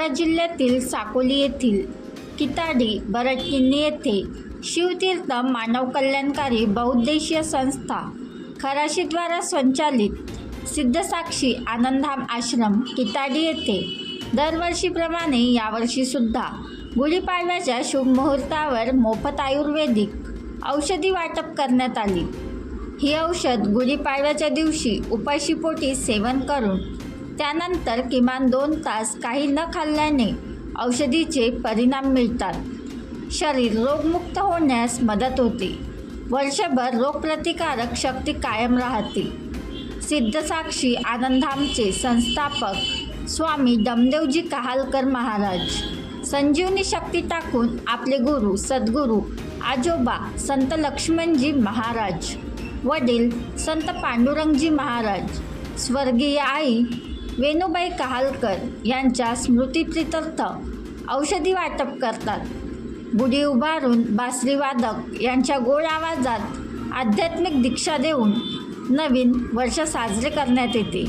सातारा जिल्ह्यातील साकोली येथील किताडी बरटकिन्नी येथे शिवतीर्थ मानव कल्याणकारी बहुद्देशीय संस्था खराशीद्वारा संचालित सिद्धसाक्षी आनंदधाम आश्रम किताडी येथे दरवर्षीप्रमाणे यावर्षीसुद्धा गुढीपाडव्याच्या शुभमुहूर्तावर मोफत आयुर्वेदिक औषधी वाटप करण्यात आली. ही औषध गुढीपाडव्याच्या दिवशी उपाशीपोटी सेवन करून त्यानंतर किमान दोन तास काही न खाल्ल्याने औषधीचे परिणाम मिळतात. शरीर रोगमुक्त होण्यास मदत होते. वर्षभर रोगप्रतिकारक शक्ती कायम राहते. सिद्धसाक्षी आनंदधामचे संस्थापक स्वामी दमदेवजी कहालकर महाराज. संजीवनी शक्ती टाकून आपले गुरु सद्गुरू आजोबा संत लक्ष्मणजी महाराज. वडील संत पांडुरंगजी महाराज. स्वर्गीय आई वेणूबाई कहालकर यांच्या स्मृतीप्रित्यर्थ औषधी वाटप करतात. गुढी उभारून बासरी वादक यांच्या गोड आवाजात आध्यात्मिक दीक्षा देऊन नवीन वर्ष साजरे करण्यात येते.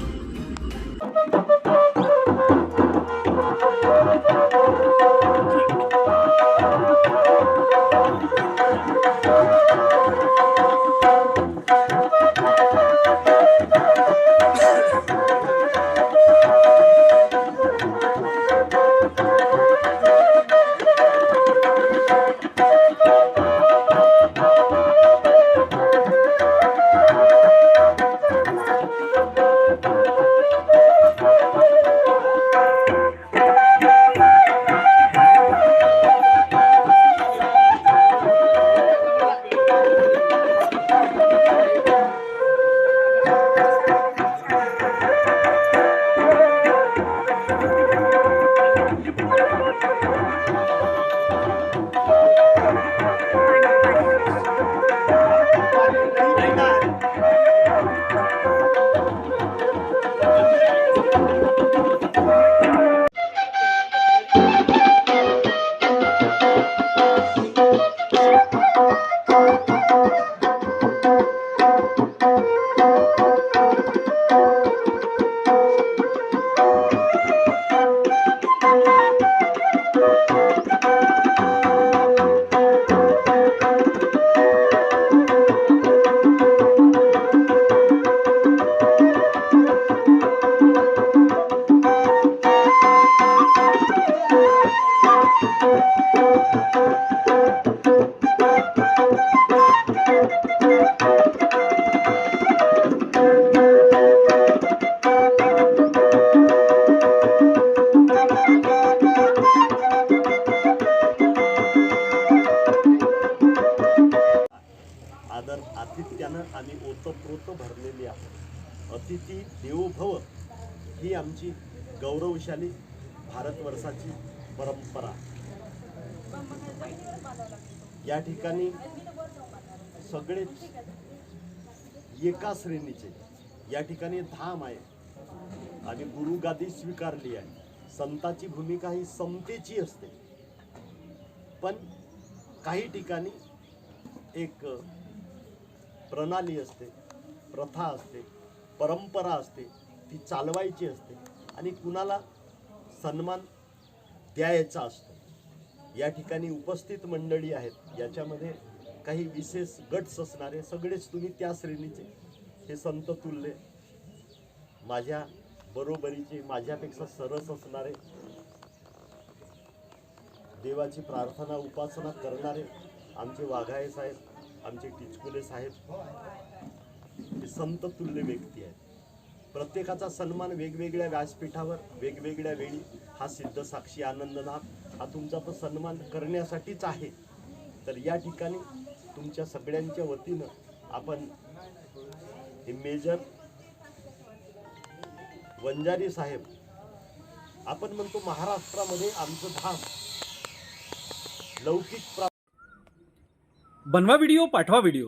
अतिथी देवो भव ही आमची गौरवशाली भारतवर्षाची परंपरा. या ठिकाणी सगळेच एका श्रेणीचे या ठिकाणी धाम आहे. आणि गुरुगादी स्वीकारली आहे. संताची भूमिका ही समतेची असते. पण काही ठिकाणी एक प्रणाली असते प्रथा असते. परंपरा असते ती चालवायची असते आणि कुणाला सन्मान द्यायचा असतो. या ठिकाणी उपस्थित मंडळी आहेत याच्यामध्ये काही विशेष गट्स असणारे सगळेच तुम्ही त्या श्रेणीचे. हे संत तुल्य माझ्या बरोबरीचे माझ्यापेक्षा सरस असणारे देवाची प्रार्थना उपासना करणारे आमचे वाघाळे साहेब आमचे टिचकुले साहेब हे संत तुल्य व्यक्ती आहेत. प्रत्येकाचा सन्मान वेगवेगळ्या व्यासपीठावर वेगवेगळ्या वेळी हा सिद्ध साक्षी आनंदनाथ हा तुमचा तो सन्मान करण्यासाठीच आहे. तर या ठिकाणी तुमच्या सगळ्यांच्या वतीनं आपण हे मेजर वंजारी साहेब आपण म्हणतो महाराष्ट्रामध्ये आमचं धाम लौकिक बनवा व्हिडिओ पाठवा व्हिडिओ.